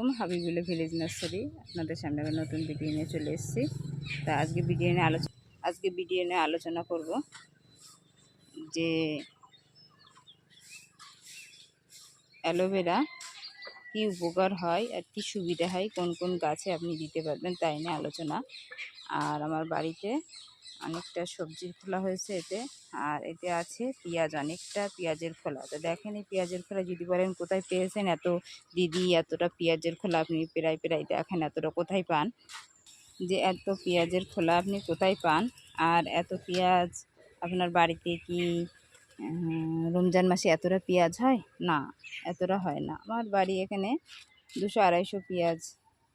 আলাইকুম, Habibullah village nursery. আপনাদের সামনে আবার নতুন ভিডিও নিয়ে চলে এসেছি। তা আজকে ভিডিও নিয়ে আলোচনা আজকে ভিডিও নিয়ে আলোচনা করব যে অ্যালোভেরা কী উপকার হয় আর কী সুবিধা হয়, কোন কোন গাছে আপনি দিতে পারবেন, তাই নিয়ে আলোচনা। আর আমার বাড়িতে অনেকটা সবজির খোলা হয়েছে এতে। আর এতে আছে পেঁয়াজ অনেকটা পেঁয়াজের খোলা। তো দেখেন এই পেঁয়াজের খোলা যদি বলেন কোথায় পেয়েছেন এত দিদি, এতটা পেঁয়াজের খোলা আপনি প্রায় প্রায় দেখেন এতটা কোথায় পান? যে এত পেঁয়াজের খোলা আপনি কোথায় পান? আর এত পেঁয়াজ আপনার বাড়িতে কি রমজান মাসে এতটা পেঁয়াজ হয়? না, এতটা হয় না। আমার বাড়ি এখানে দুশো আড়াইশো পেঁয়াজ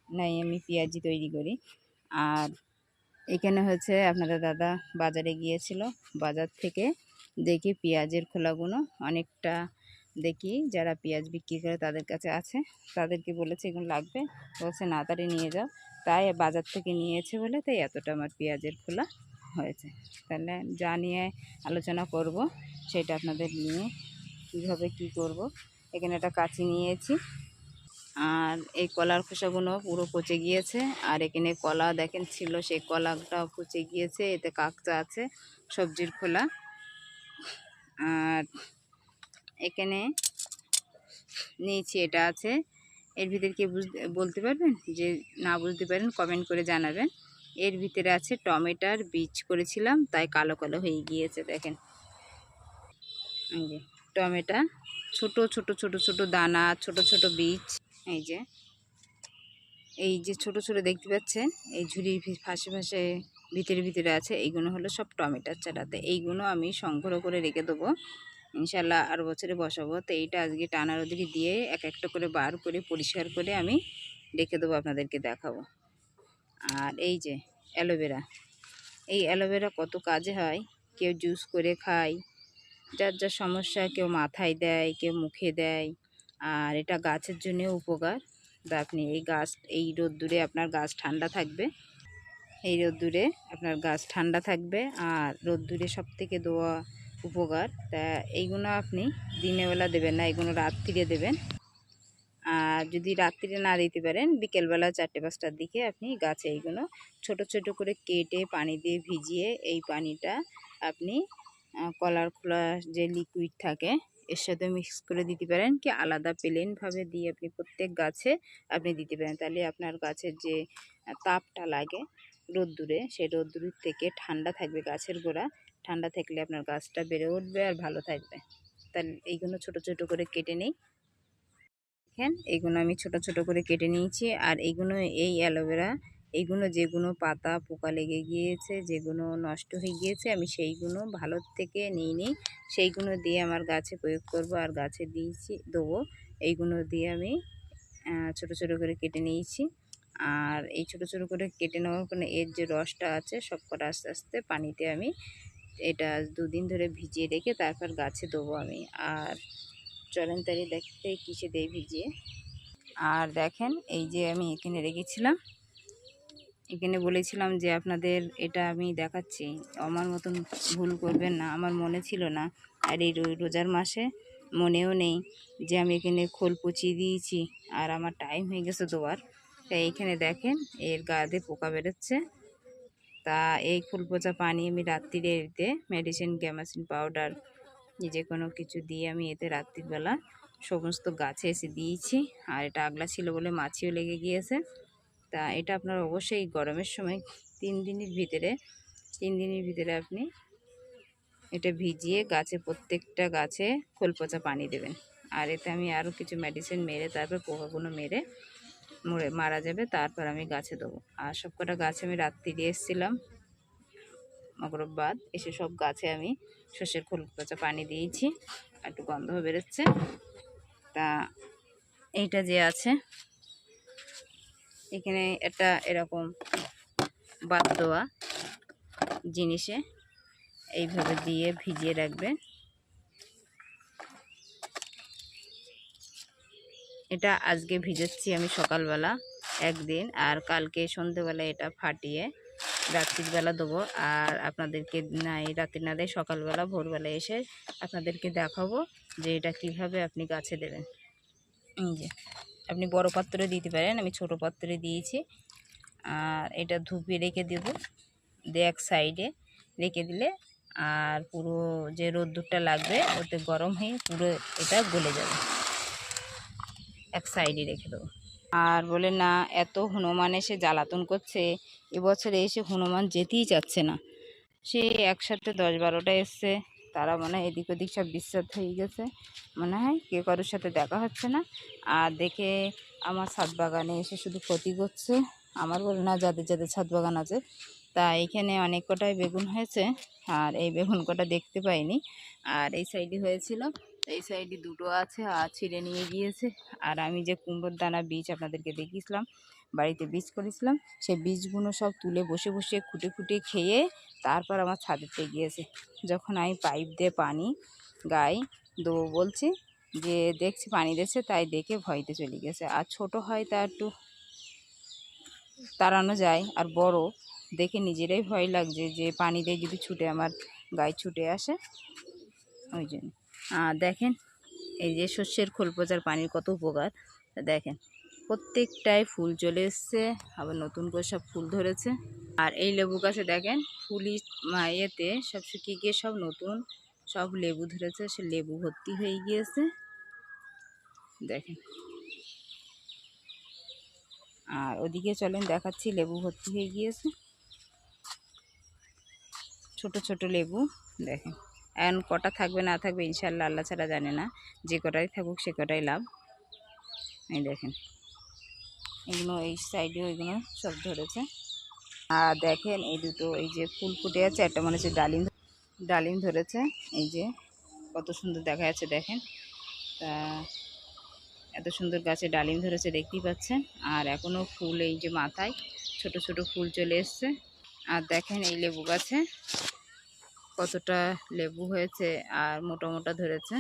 নেই আমি পেঁয়াজি তৈরি করি। আর এখানে হচ্ছে আপনাদের দাদা বাজারে গিয়েছিল, বাজার থেকে দেখি পেঁয়াজের খোলাগুলো অনেকটা দেখি, যারা পেঁয়াজ বিক্রি করে তাদের কাছে আছে, তাদেরকে বলেছে এগুলো লাগবে, বলছে না তাড়াতাড়ি নিয়ে যাও। তাই বাজার থেকে নিয়েছে বলে তাই এতটা আমার পেঁয়াজের খোলা হয়েছে। তাহলে যা নিয়ে আলোচনা করব সেটা আপনাদের নিয়ে, কীভাবে কি করব। এখানে একটা কাঁচি নিয়েছি আর এই কলার খোসাগুলো পুরো পচে গিয়েছে। আর এখানে কলা দেখেন ছিল, সেই কলাটাও পচে গিয়েছে, এতে কাকচা আছে, সবজির খোলা। আর এখানে নিয়েছি, এটা আছে। এর ভিতরে কি বলতে পারবেন? যে না বুঝতে পারেন কমেন্ট করে জানাবেন। এর ভিতরে আছে টমেটার বীজ করেছিলাম, তাই কালো কালো হয়ে গিয়েছে, দেখেন। টমেটা, ছোট ছোট ছোট ছোট দানা, ছোট ছোট বীজ। এই যে এই যে ছোট ছোট দেখতে পাচ্ছেন, এই ঝুড়ির ফাঁসে ফাঁসে ভিতরে ভিতরে আছে এইগুলো হলো সব টমেটোর চারাতে। এইগুলো আমি সংগ্রহ করে রেখে দেবো। ইনশাল্লাহ আর বছরে বসাবো। তো এইটা আজকে টানা রোদিকে দিয়ে এক একটা করে বার করে পরিষ্কার করে আমি রেখে দেবো আপনাদেরকে দেখাবো। আর এই যে অ্যালোভেরা, এই অ্যালোভেরা কত কাজে হয়? কেউ জুস করে খায়, যার যার সমস্যা, কেউ মাথায় দেয়, কেউ মুখে দেয়। আর এটা গাছের জন্য উপকার। তা আপনি এই গাছ, এই রোদ্দুরে আপনার গাছ ঠান্ডা থাকবে। এই রোদ্দুরে আপনার গাছ ঠান্ডা থাকবে আর রোদ্দুরে সব থেকে দেওয়া উপকার। তা এইগুলো আপনি দিনেরবেলা দেবেন না এগুলো রাত্রিরে দেবেন। আর যদি রাত্রিরে না দিতে পারেন, বিকেলবেলা চারটে, পাঁচটার দিকে আপনি গাছে এইগুলো ছোট ছোট করে কেটে পানি দিয়ে ভিজিয়ে এই পানিটা আপনি কলার খোলা যে লিকুইড থাকে এর সাথে মিক্স করে দিতে পারেন কি আলাদা প্লেনভাবে দিয়ে আপনি প্রত্যেক গাছে আপনি দিতে পারেন। তাহলে আপনার গাছের যে তাপটা লাগে রোদ্দুরে, সেই রোদ্দুরের থেকে ঠান্ডা থাকবে গাছের গোড়া। ঠান্ডা থাকলে আপনার গাছটা বেড়ে উঠবে আর ভালো থাকবে। তাহলে এইগুলো ছোট ছোট করে কেটে নেই। দেখেন, এইগুলো আমি ছোট ছোট করে কেটে নিয়েছি। আর এইগুলো এই অ্যালোভেরা এইগুলো যেগুলো পাতা পোকা লেগে গিয়েছে যেগুলো নষ্ট হয়ে গিয়েছে, আমি সেইগুলো ভালো থেকে নিয়ে নিই। সেইগুলো দিয়ে আমার গাছে প্রয়োগ করব আর গাছে দিয়েছি, দেবো। এইগুলো দিয়ে আমি ছোট ছোট করে কেটে নিয়েছি। আর এই ছোট ছোট করে কেটে নেওয়ার কারণে এর যে রসটা আছে, সব কটা আস্তে আস্তে পানিতে আমি এটা দুদিন ধরে ভিজিয়ে রেখে তারপর গাছে দেবো আমি। আর চলেন তারি দেখতে কিসে দেই ভিজিয়ে। আর দেখেন, এই যে আমি এখানে রেখেছিলাম। এখানে বলেছিলাম যে আপনাদের এটা আমি দেখাচ্ছি। আমার মতন ভুল করবেন না, আমার মনে ছিল না। আর এই রোজার মাসে মনেও নেই যে আমি এখানে খোল পচিয়ে দিয়েছি আর আমার টাইম হয়ে গেছে দেওয়ার তাই এইখানে দেখেন এর গায়ে পোকা বেরোচ্ছে। তা এই খোল পচা পানি আমি রাত্রিরে এতে মেডিসিন গ্যামাসিন পাউডার যে কোনো কিছু দিয়ে আমি এতে রাত্রিবেলা সমস্ত গাছে এসে দিয়েছি। আর এটা আগলা ছিল বলে মাছিও লেগে গিয়েছে। তা এটা আপনার অবশ্যই গরমের সময় তিন দিনের ভিতরে, তিন দিনের ভিতরে আপনি এটা ভিজিয়ে গাছে প্রত্যেকটা গাছে খোল পচা পানি দেবেন। আর এতে আমি আরও কিছু মেডিসিন মেরে, তারপর পোকাগুলো মেরে মরে, মারা যাবে, তারপর আমি গাছে দেবো। আর সব কটা গাছে আমি রাত্রি দিয়ে এসেছিলাম মগরব বাদ এসে সব গাছে আমি শস্যের খোল পচা পানি দিয়েছি একটু গন্ধ বেরোচ্ছে। তা এইটা যে আছে এখানে একটা এরকম বাদ দেওয়া জিনিসে এইভাবে দিয়ে ভিজিয়ে রাখবে এটা আজকে ভিজাচ্ছি আমি সকালবেলা একদিন, আর কালকে সন্ধেবেলা এটা ফাটিয়ে রাত্রির বেলা দেবো। আর আপনাদেরকে না এই রাত্রি না দেয়, সকালবেলা, ভোরবেলা এসে আপনাদেরকে দেখাবো যে এটা কীভাবে আপনি গাছে দেবেন। এই যে। আপনি বড় পাত্রে দিতে পারেন, আমি ছোট পাত্রে দিয়েছি। আর এটা ধুপে রেখে দেবো, দিয়ে এক সাইডে রেখে দিলে আর পুরো যে রোদ্দুরটা লাগবে, ওতে গরম হয়ে পুরো এটা গলে যাবে। এক সাইডে রেখে দেবো। আর বলে না, এত হনুমান এসে জ্বালাতন করছে, এবছরে এসে হনুমান যেতেই চাচ্ছে না। সে একসাথে দশ বারোটা এসছে। তারা মনে হয় এদিক ওদিক সব বিস্বাদ হয়ে গেছে। মনে হয় কেউ কারোর সাথে দেখা হচ্ছে না। আর দেখে আমার ছাদ বাগানে এসে শুধু ক্ষতি করছে। আমার বলে, না, যাদের যাদের ছাদ বাগান আছে, তা এখানে অনেক কটাই বেগুন হয়েছে। আর এই বেগুন কটা দেখতে পাইনি। আর এই সাইডে হয়েছিল, এই সাইডে দুটো আছে, আর ছিঁড়ে নিয়ে গিয়েছে। আর আমি যে কুমড়োর দানা বীজ আপনাদেরকে দেখিয়েছিলাম বাড়িতে বীজ করেছিলাম, সেই বীজগুলো সব তুলে বসে বসে খুঁটে খুঁটে খেয়ে তারপর আমার ছাদেতে গিয়েছে। যখন আমি পাইপ দিয়ে পানি গাই, দেবো বলছি যে, দেখছি পানি দিচ্ছে তাই দেখে ভয়তে চলে গেছে। আর ছোট হয় তা একটু তাড়ানো যায়, আর বড় দেখে নিজেরাই ভয় লাগছে যে, পানি দিয়ে যদি ছুটে আমার গায়ে ছুটে আসে, ওই জন্য। আর দেখেন, এই যে শস্যের খোল পচার পানির কত উপকার, দেখেন। প্রত্যেকটাই ফুল চলে এসছে। আবার নতুন করে সব ফুল ধরেছে। আর এই লেবু গাছে দেখেন ফুলি ইয়েতে সব শুকিয়ে গিয়ে সব নতুন সব লেবু ধরেছে। সে লেবু ভর্তি হয়ে গিয়েছে। দেখেন। আর ওদিকে চলেন দেখাচ্ছি, লেবু ভর্তি হয়ে গিয়েছে। ছোট ছোট লেবু, দেখেন। এখন কটা থাকবে, না থাকবে ইনশাল্লাহ আল্লাহ ছাড়া জানে না। যে কটাই থাকুক, সে কটাই লাভ। এই দেখেন। এগুলো এই সাইডে ওইগুলো সব ধরেছে। আর দেখেন এই দুটো, এই যে ফুল ফুটে আছে, একটা মনে হচ্ছে ডালিম ডালিম ধরেছে। এই যে কত সুন্দর দেখা যাচ্ছে, দেখেন। তা এত সুন্দর গাছে ডালিম ধরেছে, দেখতেই পাচ্ছেন। আর এখনও ফুল এই যে মাথায়, ছোট ছোট ফুল চলে এসছে। আর দেখেন এই লেবু গাছে কতটা লেবু হয়েছে আর মোটা মোটা ধরেছে।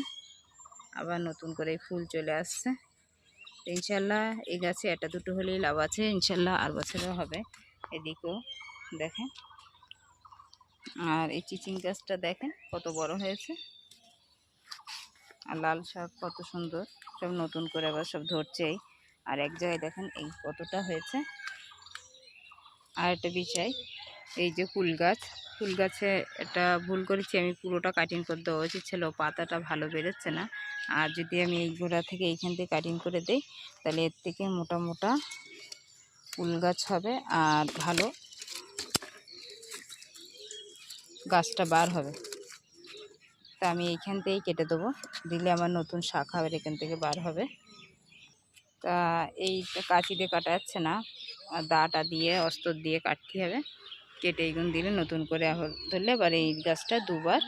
আবার নতুন করে ফুল চলে আসছে। ইনশাল্লাহ এই গাছে একটা দুটো হলেই লাভ আছে, ইনশাল্লাহ আর বছরও হবে। এদিকেও দেখেন। আর এই চিচিং গাছটা দেখেন কত বড় হয়েছে। আর লাল শাক কত সুন্দর, সব নতুন করে আবার সব ধরছেই। আর এক জায়গায় দেখেন এই কতটা হয়েছে। আর একটা বিষয় এই যে ফুল গাছ, ফুল গাছে এটা ভুল করেছি, আমি পুরোটা কাটিং করে দেওয়া উচিত ছিল, পাতাটা ভালো বেরোচ্ছে না। আর যদি আমি এই গোড়া থেকে এইখান থেকে কাটিং করে দিই, তাহলে এর থেকে মোটা মোটা ফুল গাছ হবে আর ভালো গাছটা বার হবে। তা আমি এইখান থেকেই কেটে দেবো, দিলে আমার নতুন শাখা আবার এখান থেকে বার হবে। তা এই কাঁচি দিয়ে কাটা যাচ্ছে না দাটা দিয়ে অস্ত্র দিয়ে কাটতে হবে। কেটে এইগুলো দিলে নতুন করে ধরলে এবার এই গাছটা দুবার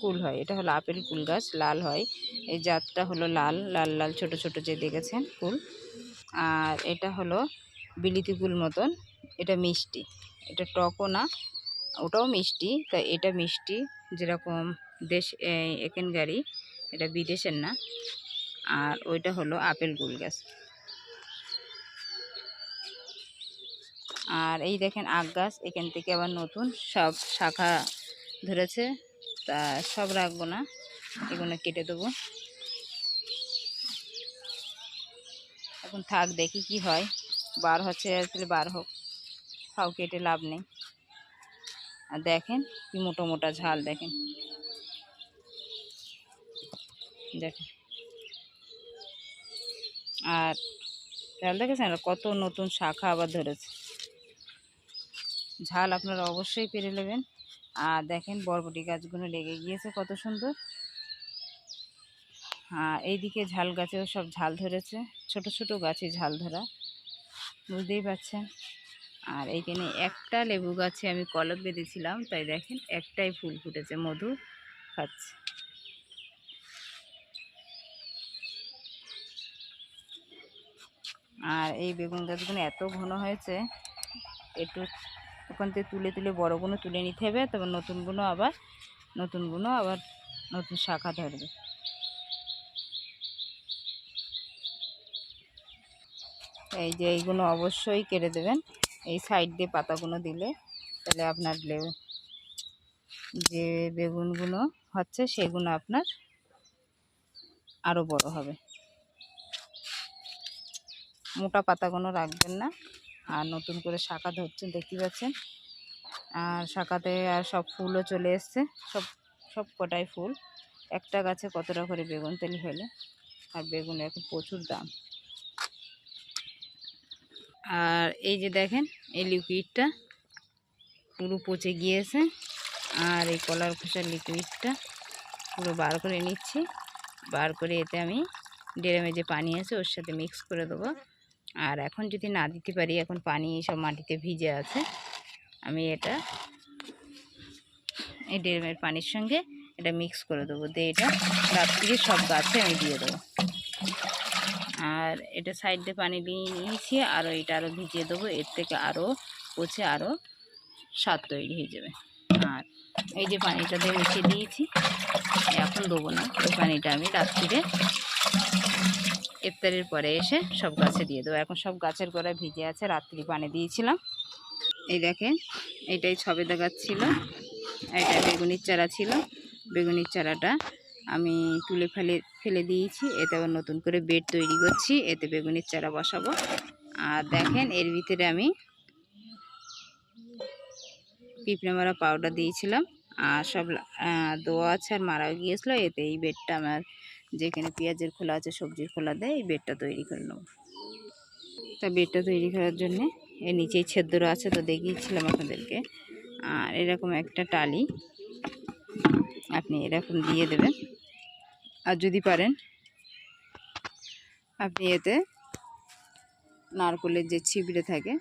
কুল হয়। এটা হলো আপেল কুল গাছ, লাল হয়। এই জাতটা হলো লাল লাল লাল, ছোট ছোট যে দেখেছেন কুল। আর এটা হলো বিলিতি কুল মতন, এটা মিষ্টি। এটা টকও না, ওটাও মিষ্টি। তাই এটা মিষ্টি যেরকম দেশ একেন এটা বিদেশের না। আর ওইটা হলো আপেল কুল গাছ। আর এই দেখেন আগ গাছ, এখান থেকে আবার নতুন সব শাখা ধরেছে। তা সব রাখব না, এগুলো কেটে দেবো। এখন থাক, দেখি কি হয়। বার হচ্ছে, আসলে বার হোক ফাও কেটে লাভ নেই। আর দেখেন কি মোটো মোটা ঝাল, দেখেন। দেখেন। আর ঝাল দেখেছেন? কত নতুন শাখা আবার ধরেছে। ঝাল আপনারা অবশ্যই পেরে নেবেন। আর দেখেন বরবটি গাছগুলো লেগে গিয়েছে কত সুন্দর। হ্যাঁ এইদিকে ঝাল গাছেও সব ঝাল ধরেছে। ছোট ছোট গাছে ঝাল ধরা। বুঝতেই পারছেন? আর এইখানে একটা লেবু গাছে আমি কলপ বেঁধেছিলাম, তাই দেখেন একটাই ফুল ফুটেছে, মধু খাচ্ছে। আর এই বেগুন গাছগুলো এত ঘন হয়েছে, একটু ওখান থেকে তুলে তুলে বড়গুলো তুলে নিতে হবে, তবে নতুনগুলো আবার নতুনগুলো আবার নতুন শাখা ধরবে। এই যে এইগুলো অবশ্যই কেটে দেবেন, এই সাইড দিয়ে পাতাগুলো দিলে তাহলে আপনার লেবু যে বেগুনগুলো হচ্ছে সেগুলো আপনার আরও বড় হবে। মোটা পাতাগুলো রাখবেন না। আর নতুন করে শাখা ধরছেন দেখতে পাচ্ছেন? আর শাখাতে আর সব ফুলও চলে এসছে, সব সব কটাই ফুল। একটা গাছে কতটা করে বেগুন তেল হলে? আর বেগুনের এখন প্রচুর দাম। আর এই যে দেখেন, এই লিকুইডটা পুরো পচে গিয়েছে। আর এই কলার খোসার লিকুইডটা পুরো বার করে নিচ্ছি। বার করে এতে আমি ড্রামে যে পানি আছে, ওর সাথে মিক্স করে দেবো। আর এখন যদি না দিতে পারি, এখন পানি সব মাটিতে ভিজে আছে। আমি এটা, এই ড্রামের পানির সঙ্গে এটা মিক্স করে দেবো। দিয়ে এটা রাত্রিরে সব গাছে আমি দিয়ে দেবো। আর এটা সাইড দিয়ে পানি দিয়ে নিয়েছি আরও এটা আরও ভিজিয়ে দেবো। এর থেকে আরও পচে আরও স্বাদ তৈরি হয়ে যাবে। আর এই যে পানিটা দিয়ে মিশিয়ে দিয়েছি, এখন দেবো না। ওই পানিটা আমি রাত্রিরে ইফতারের পরে এসে সব গাছে দিয়ে দেবো। এখন সব গাছের গোড়ায় ভিজে আছে, রাত্রি পানি দিয়েছিলাম। এই দেখেন, এটাই ছবে ছিল, এটা বেগুনির চারা ছিল। বেগুনির চারাটা আমি তুলে ফেলে ফেলে দিয়েছি, এতে আবার নতুন করে বেড তৈরি করছি, এতে বেগুনির চারা বসাবো। আর দেখেন, এর ভিতরে আমি পিঁপড়ে মারা পাউডার দিয়েছিলাম, আর সব দোয়া আছে আর মারাও গিয়েছিল, এতে এই বেডটা আমার যেখানে পেঁয়াজের খোলা আছে, সবজির খোলা দেয়, এই বেডটা তৈরি করে নেব। তা বেডটা তৈরি করার জন্যে এর নিচেই ছেদ্র আছে, তো দেখিয়েছিলাম আপনাদেরকে। আর এরকম একটা টালি আপনি এরকম দিয়ে দেবেন। আর যদি পারেন, আপনি এতে নারকলের যে ছিবড়ে থাকে,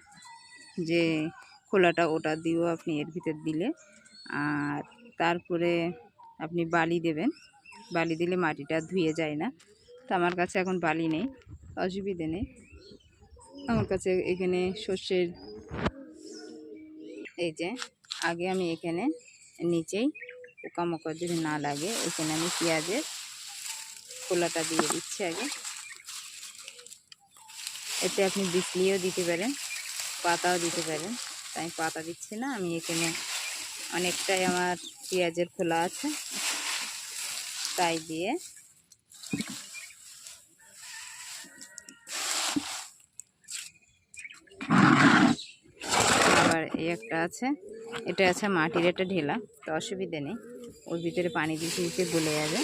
যে খোলাটা ওটা দিয়েও আপনি এর ভিতর দিলে। আর তারপরে আপনি বালি দেবেন। বালি দিলে মাটিটা ধুয়ে যায় না। তো আমার কাছে এখন বালি নেই, অসুবিধে নেই। আমার কাছে এখানে সর্ষের এই যে, আগে আমি এখানে নিচেই পোকামাকড় যদি না লাগে, এখানে আমি পেঁয়াজের খোলাটা দিয়ে দিচ্ছি আগে। এতে আপনি বিচলিও দিতে পারেন, পাতাও দিতে পারেন। তাই পাতা দিচ্ছি না, আমি এখানে অনেকটাই আমার পেঁয়াজের খোলা আছে। তাই দিয়ে আবার এই একটা আছে। এটা আছে মাটির একটা ঢেলা, তো অসুবিধে নেই। ওর ভিতরে পানি দিতে দিতে গলে যাবে।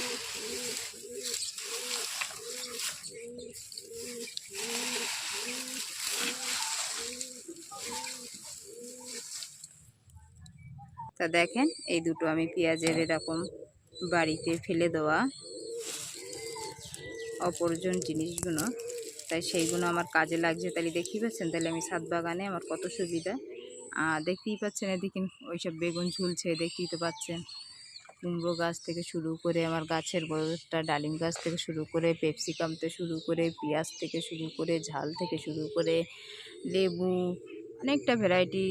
তা দেখেন, এই দুটো আমি পেঁয়াজের এরকম বাড়িতে ফেলে দেওয়া অপরজন জিনিসগুলো। তাই সেইগুলো আমার কাজে লাগছে। তাহলে দেখতেই পাচ্ছেন, তাহলে আমি ছাদ বাগানে আমার কত সুবিধা। আর দেখতেই পাচ্ছেন এদিকে ওইসব বেগুন ঝুলছে, দেখতেই তো পাচ্ছেন। কুমড়ো গাছ থেকে শুরু করে আমার গাছের বড়টা, ডালিম গাছ থেকে শুরু করে, পেপসিকাম থেকে শুরু করে, পেঁয়াজ থেকে শুরু করে, ঝাল থেকে শুরু করে, লেবু, অনেকটা ভ্যারাইটি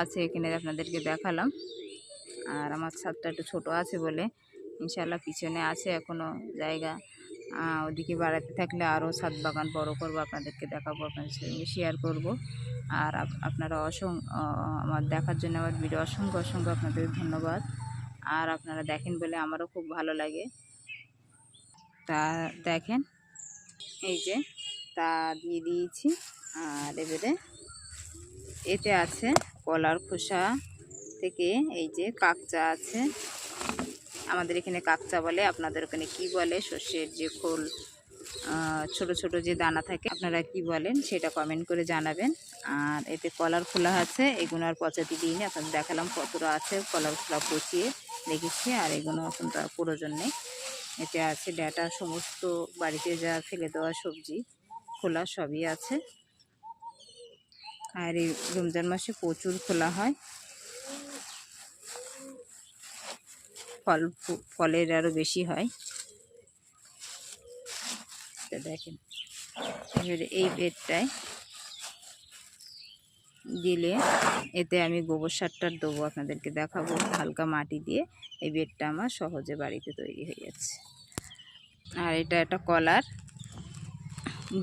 আছে এখানে আপনাদেরকে দেখালাম। আর আমার ছাদটা একটু ছোটো আছে বলে ইনশাল্লাহ পিছনে আছে এখনও জায়গা। ওদিকে বাড়াতে থাকলে আরও ছাদ বাগান বড় করব আপনাদেরকে দেখাবো আপনাদের সঙ্গে শেয়ার করব। আর আপনারা অসং আহ, আমার দেখার জন্য আমার ভিডিও অসংখ্য অসংখ্য আপনাদের ধন্যবাদ। আর আপনারা দেখেন বলে আমারও খুব ভালো লাগে। তা দেখেন এই যে তা দিয়ে দিয়েছি। আর এবারে এতে আছে কলার খোসা থেকে এই যে কাকচা আছে। আমাদের এখানে কাকচা বলে, আপনাদের ওখানে কি বলে শস্যের যে খোল ছোট ছোট যে দানা থাকে, আপনারা কি বলেন সেটা কমেন্ট করে জানাবেন। আর এতে কলার খোলা আছে, এগুলো আর পচাতে দিইনি, আপনাদের দেখালাম কতটা আছে, কলার খোলা পচিয়ে রেখেছি, আর এগুলো এখন তো প্রয়োজন নেই। এতে আছে ডাটা, সমস্ত বাড়িতে যা ফেলে দেওয়া সবজি, খোলা সবই আছে। আর এই রমজান মাসে প্রচুর খোলা হয়। ফল ফলের আরও বেশি হয়। তো দেখেন, এবারে এই বেডটায় দিলে এতে আমি গোবর সারটার দেবো, আপনাদেরকে দেখাবো। হালকা মাটি দিয়ে এই বেডটা আমার সহজে বাড়িতে তৈরি হয়ে যাচ্ছে আর এটা একটা কলার,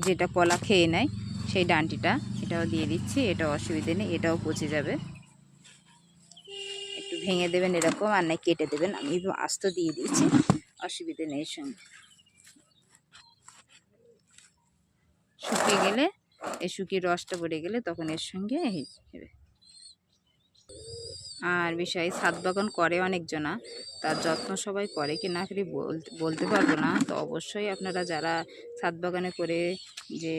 যেটা কলা খেয়ে নেয়, সেই ডান্টিটা এটাও দিয়ে দিচ্ছি, এটা অসুবিধে নেই, এটাও পচে যাবে। ভেঙে দেবেন এরকম, আর নাই কেটে দেবেন। আমি আস্ত দিয়ে দিয়েছি, অসুবিধে নেই সঙ্গে। শুকিয়ে গেলে, এই শুকিয়ে রসটা পড়ে গেলে তখন এর সঙ্গে দেবে আর বিষয়, ছাদ বাগান করে অনেকজনা, তার যত্ন সবাই করে কি না করি বলতে বলতে পারব না। তো অবশ্যই আপনারা যারা ছাদ বাগানে করে যে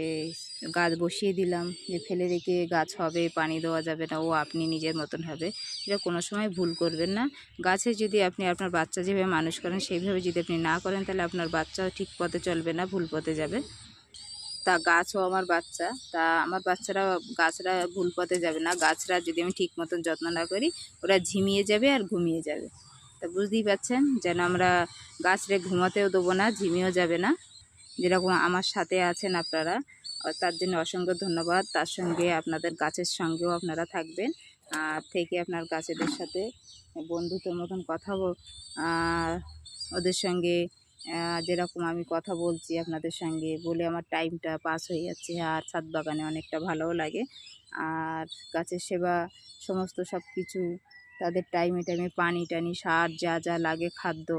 গাছ বসিয়ে দিলাম, যে ফেলে রেখে গাছ হবে, পানি দেওয়া যাবে না, ও আপনি নিজের মতন হবে। এটা কোনো সময় ভুল করবেন না। গাছে যদি আপনি আপনার বাচ্চা যেভাবে মানুষ করেন, সেইভাবে যদি আপনি না করেন, তাহলে আপনার বাচ্চাও ঠিক পথে চলবে না, ভুল পথে যাবে। তা গাছও আমার বাচ্চা, তা আমার বাচ্চারা, গাছরা ভুল পথে যাবে না। গাছরা যদি আমি ঠিক মতন যত্ন না করি, ওরা ঝিমিয়ে যাবে আর ঘুমিয়ে যাবে। তা বুঝতেই পারছেন? যেন আমরা গাছরে ঘুমাতেও দেবো না, ঝিমিয়েও যাবে না। যেরকম আমার সাথে আছেন আপনারা তার জন্য অসংখ্য ধন্যবাদ। তার সঙ্গে আপনাদের গাছের সঙ্গেও আপনারা থাকবেন। আর থেকে আপনার গাছেদের সাথে বন্ধুত্বের মতন কথা ওদের সঙ্গে যেরকম আমি কথা বলছি আপনাদের সঙ্গে বলে আমার টাইমটা পাস হয়ে যাচ্ছে। আর ছাদ বাগানে অনেকটা ভালোও লাগে। আর গাছের সেবা সমস্ত সব কিছু, তাদের টাইমে টাইমে পানি টানি, সার যা যা লাগে খাদ্য,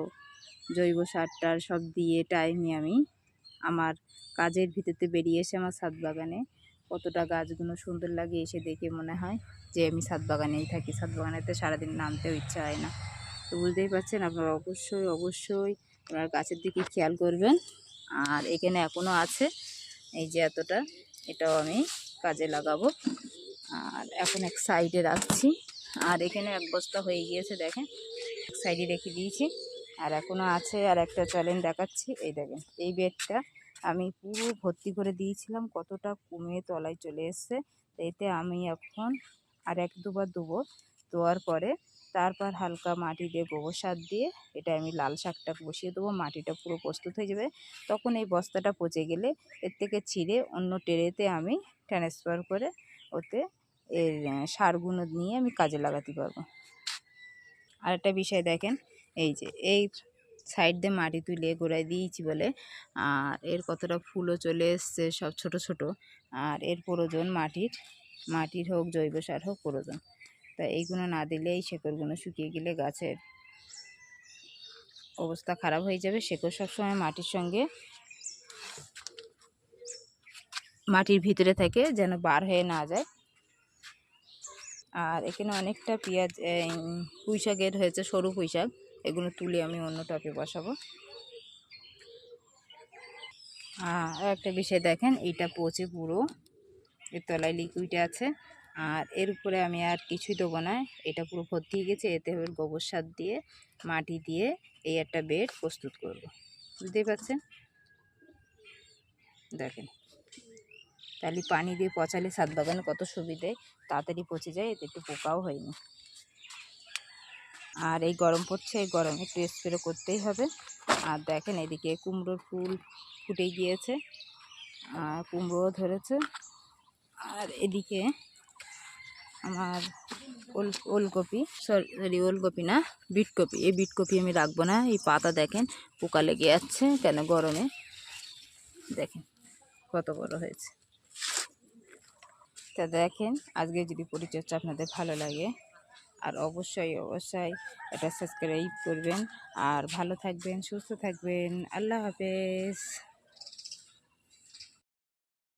জৈব সার টার সব দিয়ে টাইমে আমি আমার কাজের ভিতরতে বেরিয়ে এসে আমার ছাদ বাগানে কতটা গাছগুলো সুন্দর লাগে এসে দেখে মনে হয় যে আমি ছাদ বাগানেই থাকি। ছাদ বাগানেতে সারাদিন নামতেও ইচ্ছা হয় না। তো বুঝতেই পারছেন আপনারা অবশ্যই অবশ্যই আপনার গাছের দিকে খেয়াল করবেন। আর এখানে এখনও আছে, এই যে এতটা, এটাও আমি কাজে লাগাবো। আর এখন এক সাইডে রাখছি। আর এখানে এক বস্তা হয়ে গিয়েছে, দেখেন। এক সাইডে রেখে দিয়েছি। আর এখনও আছে আর একটা চলেন দেখাচ্ছি। এই দেখেন, এই বেডটা আমি পুরো ভর্তি করে দিয়েছিলাম, কতটা কমে তলায় চলে এসছে। এতে আমি এখন আর এক দুবার দেবো দেওয়ার পরে তারপর হালকা মাটি দিয়ে গোবর সার দিয়ে এটা আমি লাল শাকটা বসিয়ে দেবো, মাটিটা পুরো প্রস্তুত হয়ে যাবে। তখন এই বস্তাটা পচে গেলে এর থেকে ছিঁড়ে অন্য টেরেতে আমি ট্রান্সফার করে ওতে এর সারগুলো নিয়ে আমি কাজে লাগাতে পারব। আর একটা বিষয় দেখেন এই যে, এই সাইড দিয়ে মাটি তুলে গোড়ায় দিয়েছি বলে। আর এর কতটা ফুলও চলে এসছে, সব ছোট ছোট। আর এর প্রয়োজন মাটির মাটির হোক, জৈব সার হোক, প্রয়োজন। তা এইগুলো না দিলে এই শেকড়গুলো শুকিয়ে গেলে গাছের অবস্থা খারাপ হয়ে যাবে। শেকড় সবসময় মাটির সঙ্গে মাটির ভিতরে থাকে যেন বার হয়ে না যায়। আর এখানে অনেকটা পেঁয়াজ পুঁই শাকের হয়েছে, সরু পুঁই শাক এগুলো তুলে আমি অন্য টপে বসাবো। একটা বিষয় দেখেন এইটা পচে পুরো। এর তলায় লিকুইড আছে। আর এর উপরে আমি আর কিছুই দেবো না। এটা পুরো ভর্তি হয়ে গেছে। এতে এবার গোবর সার দিয়ে, মাটি দিয়ে এই একটা বেড প্রস্তুত করব। বুঝতেই পারছেন? দেখেন। তাহলে পানি দিয়ে পচালে ছাদ বাগানে কত সুবিধে? তাড়াতাড়ি পচে যায়, এতে একটু পোকাও হয়নি। আর এই গরম পড়ছে, এই গরমে একটু স্প্রে করতেই হবে। আর দেখেন এদিকে কুমড়োর ফুল ফুটে গিয়েছে, আর কুমড়োও ধরেছে। আর এদিকে আমার ওল, ওলকপি, সরি ওলকপি না, বিটকপি। এই বিটকপি আমি রাখব না, এই পাতা দেখেন পোকা লেগে যাচ্ছে কেন গরমে। দেখেন কত বড় হয়েছে। তা দেখেন আজকে যদি পরিচর্যা আপনাদের ভালো লাগে। আর অবশ্যই অবশ্যই এটা সাবস্ক্রাইব করবেন। আর ভালো থাকবেন সুস্থ থাকবেন। আল্লাহ হাফেজ।